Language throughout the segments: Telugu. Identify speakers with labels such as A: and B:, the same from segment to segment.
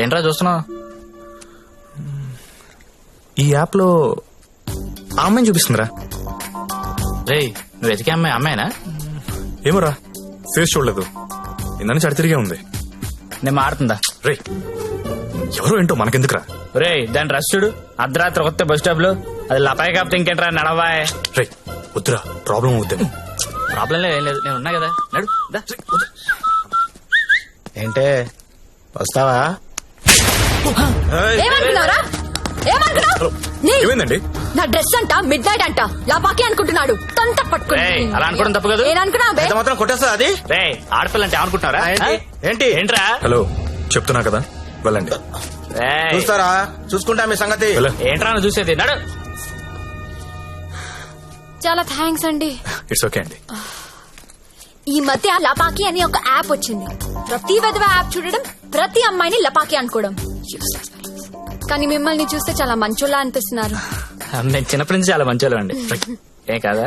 A: ఏంట్రా చూస్తున్నావు?
B: ఈ యాప్లో ఆ అమ్మాయిని చూపిస్తుందిరా.
A: రేయ్ నువ్వు వెతికే అమ్మాయి అమ్మాయినా?
B: ఏమోరా ఫేస్ చూడలేదు. ఇందని చడి తిరిగే ఉంది.
A: నేను మాడుతుందా
B: రే ఎవరో ఏంటో మనకెందుకురా?
A: రేయ్ దాని రష్ చూడు. అర్ధరాత్రి కొత్త బస్ స్టాప్లో అది లపాయి కాపుతే ఇంకేంట్రా నడవాయ్.
B: రే వద్దురా ప్రాబ్లం అవుద్దేమో.
A: ప్రాబ్లం లేదు నేను ఉన్నా కదా. నడు.
C: ఏంటే వస్తావా?
D: ఏమనుకున్నారా ఏమనుకున్నావు?
B: ఏమైందండి?
D: నా డ్రెస్ అంట మిడ్ నైట్ అంట లాపాకి అనుకుంటున్నాడు. తొంత పట్టుకుని
A: అలా అనుకోవడం తప్పు కాదు.
D: నేననుకున్నా బే?
C: ఎంత మాత్రం కొట్టేస్తా అది?
A: ఆడపిల్ల అంటే ఏమనుకుంటున్నారా
C: ఆ, ఏంటి?
A: ఏంట్రా?
B: హలో చెప్తున్నా కదా వెళ్ళండి.
C: చూస్తారా? చూసుకుంటా మీ సంగతి.
A: ఏంట్రా చూసేది? నడు.
D: చాలా థ్యాంక్స్ అండి.
B: ఇట్స్ ఓకే అండి.
D: ఈ మధ్య లపాకి అని ఒక యాప్ వచ్చింది. ప్రతి విధవ యాప్ చూడడం ప్రతి అమ్మాయిని లపాకి అనుకోవడం. కానీ మిమ్మల్ని చూస్తే చాలా మంచోళ్ళ అనిపిస్తున్నారు.
A: మేము చిన్నప్పటి నుంచి చాలా మంచి అండి. ఏం కాదా?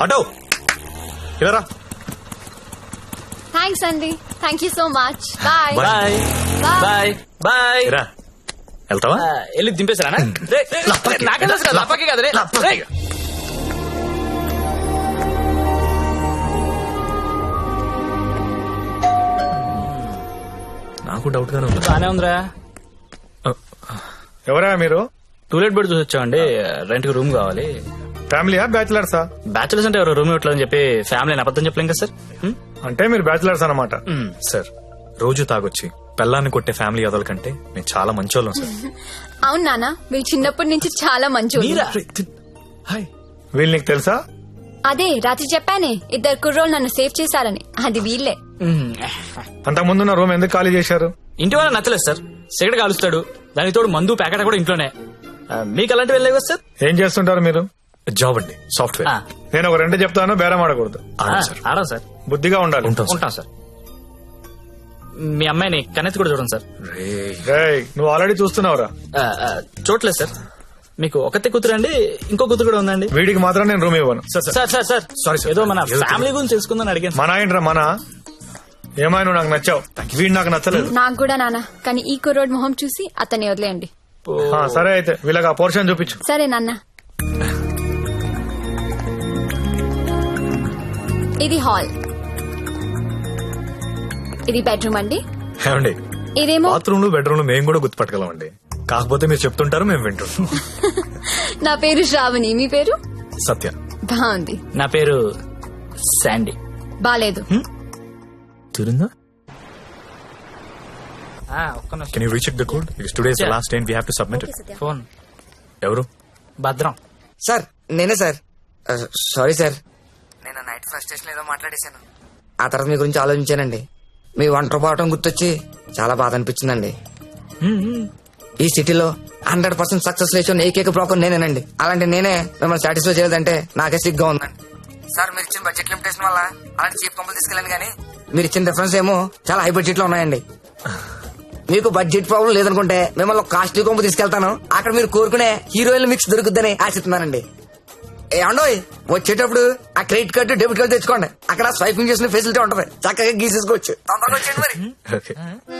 B: అటో ఇలా
D: థ్యాంక్స్ అండి thank you so much
B: bye.
D: Bye.
A: Bye bye
B: రా వెళ్తావా?
A: వెళ్ళి దింపేశారా నాకే తెలుసు కదా,
B: నాకు డౌట్ గానే ఉంది.
A: బానే ఉందిరా.
E: ఎవరా మీరు?
A: టూలెట్ బెడ్ చూసి వచ్చామండి. రెంట్కి రూమ్ కావాలి.
E: ఫ్యామిలీయా బ్యాచిలర్సా?
A: బ్యాచులర్స్ అంటే ఎవరు? రూమ్ ఇవ్వట్లేదని చెప్పి ఫ్యామిలీ అబద్ధం చెప్పలేం కదా సార్?
E: అంటే మీరు బ్యాచిలర్స్ అన్నమాట.
A: హ్మ్.
B: సార్ రోజు తాగొచ్చి పెళ్ళాన్ని కొట్టే ఫ్యామిలీ అదల కంటే మేము చాలా మంచోళ్ళం సార్.
D: అవును నాన్న మీరు చిన్నప్పటి నుంచి చాలా
A: మీరా?
B: హాయ్.
E: వీళ్ళు నీకు తెలుసా?
D: అదే రాత్రి చెప్పానే ఇద్దరు కుర్రోళ్ళు నన్ను సేవ్ చేశారని. అది వీళ్ళే.
A: హ్మ్.
E: అంతకుముందున్న రూమ్ ఎందుకు ఖాళీ చేశారు?
A: ఇంటి వాళ్ళ నచ్చలేదు సార్. సిగరెట్ కాలుస్తాడు. దానికి తోడు మందు ప్యాకెట్ కూడా ఇంట్లోనే. మీకు అలాంటివి వెళ్ళలేవు కదా సార్?
E: ఏం చేస్తుంటారు మీరు?
B: జాబ్ అండి సాఫ్ట్వేర్.
E: నేను ఒక రెండు చెప్తాను బేరం ఆడకూడదు.
B: ఆడం సార్.
E: బుద్ధిగా ఉండాలి.
B: ఉంటాం సార్.
A: ఉంటాం సార్. మీ అమ్మాయిని కన్నెత్తి కూడా చూడండి సార్.
E: నువ్వు ఆల్రెడీ చూస్తున్నావురా.
A: చూడలేదు సార్. మీకు ఒకతే కూతురు అండి ఇంకో కూతురు కూడా ఉందండి.
E: వీడికి మాత్రం నేను రూమ్ ఇవ్వను.
A: Sir sir sir
B: sir. Sir.
A: ఏదో మన ఫ్యామిలీ గురించి తెలుసుకుందని అడిగాను
E: మన ఏంట్రా మన? ఏమైనా నువ్వు నాకు నచ్చావు? వీడు నాకు నచ్చలేదు.
D: నాకు కూడా నాన్న కానీ ఈ కుర్రోడ్ మొహం చూసి అతన్ని వదిలేయండి.
E: ఆ, సరే అయితే వీళ్ళకి ఆ పోర్షన్ చూపించు.
D: సరే నాన్న. ఇది హాల్. ఇది బెడ్రూమ్ అండి.
B: ఏమండి?
D: ఇదేమో
B: బాత్రూమ్లో బెడ్రూమ్లో మేము కూడా గుర్తుపట్టగలం అండి కాకపోతే మీరు చెప్తుంటారు మేము వింటుంటాం.
D: నా పేరు శ్రావణి. మీ పేరు?
B: సత్య.
D: బాగుంది.
A: నా పేరు శాండీ.
D: బాలేదు.
B: తిరుందా?
A: ఆ, ఒక్క.
B: Can you recheck the code it's
A: today's.
B: Last time we have to submit
A: phone
B: ఎవరు?
A: భద్రం.
F: సార్ నేనే సార్. Sorry sir. నేను నైట్ ఫస్ట్ స్టేషన్ ఏదో మాట్లాడేశాను. ఆ తర్వాత మీ గురించి ఆలోచించానండి. మీ ఒంటరి పోవటం గుర్తొచ్చి చాలా బాధ అనిపించిందండి. ఈ సిటీలో హండ్రెడ్ పర్సెంట్ సక్సెస్ లేచిన ఏకైక బ్రోకర్ నేనేనండి. అలాంటి నేనే మిమ్మల్ని సాటిస్ఫై చేయలేదంటే నాకే సిగ్గా ఉందండి. సార్ మీరు ఇచ్చిన బడ్జెట్ లిమిటేషన్ వల్ల అలాంటి చీప్ కంపెనీ తీసుకెళ్ళండి కానీ మీరు ఇచ్చిన డిఫరెన్స్ ఏమో చాలా హై బడ్జెట్లో ఉన్నాయండి. మీకు బడ్జెట్ ప్రాబ్లం లేదనుకుంటే మిమ్మల్ని కాస్ట్లీ కొంపు తీసుకెళ్తాను. అక్కడ మీరు కోరుకునే హీరోయిన్ మిక్స్ దొరుకుద్దని ఆశిస్తున్నానండి. ఏమండోయ్ వచ్చేటప్పుడు ఆ క్రెడిట్ కార్డు డెబిట్ కార్డు తెచ్చుకోండి. అక్కడ స్వైపింగ్ చేసిన ఫెసిలిటీ ఉంటది. చక్కగా గీసేసుకోవచ్చు. తొందరగా వచ్చేయండి మరి.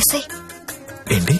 G: ఏసై
B: ఏంటి?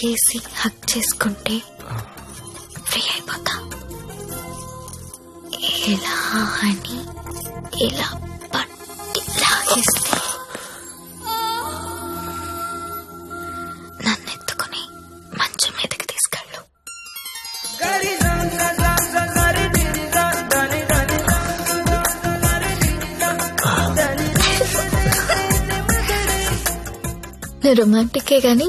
G: కేసి హక్ చేసుకుంటే ఫ్రీ అయిపోతా. ఎలా అని ఎలా పట్టి లాగేస్తే నన్ను ఎత్తుకుని మంచం మీదకి తీసుకెళ్ళు. రొమాంటికే కానీ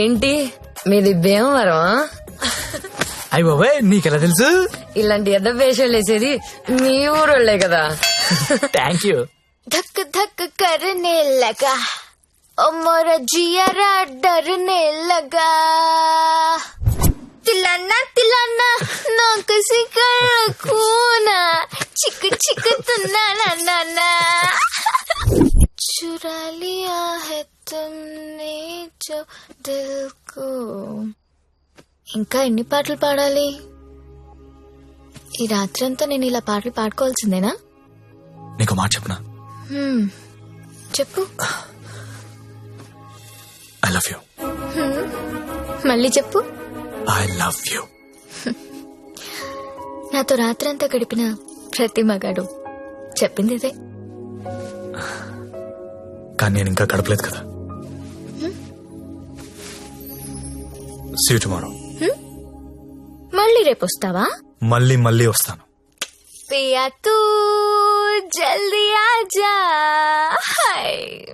H: ఏంటి మీది భీమవరం
A: అయ్యి బాబాయ్ నీకెలా తెలుసు
H: ఇలాంటి ఎద్ద వేషాలు వేసేది మీ ఊరోళ్లే కదా
A: థ్యాంక్ యూ
G: धक धक करने लगा ओ मोरा जियारा डरने लगा तिलाना तिलाना ना किसी कर खूना चिक चिक तुना ना ना ना चुरा लिया है तुमने जो दिल को ఇంకా ఎన్ని పాటలు పాడాలి ఈ రాత్రంతా నేను ఇలా పాటలు పాడుకోవాల్సిందేనా
B: నీకు మాట చెప్పనా
G: హ్మ్. చెప్పు
B: ఐ లవ్ యూ
G: మళ్ళీ చెప్పు
B: ఐ లవ్ యూ
G: నాతో రాత్రంతా గడిపిన ప్రతి మగాడు చెప్పింది ఇదే
B: కానీ నేను ఇంకా గడపలేదు కదా. సీ టుమారో
G: మళ్ళీ రేపు వస్తావా?
B: మళ్ళీ మళ్ళీ వస్తాను.
G: పియా తూ జల్దీ ఆజా. హాయ్.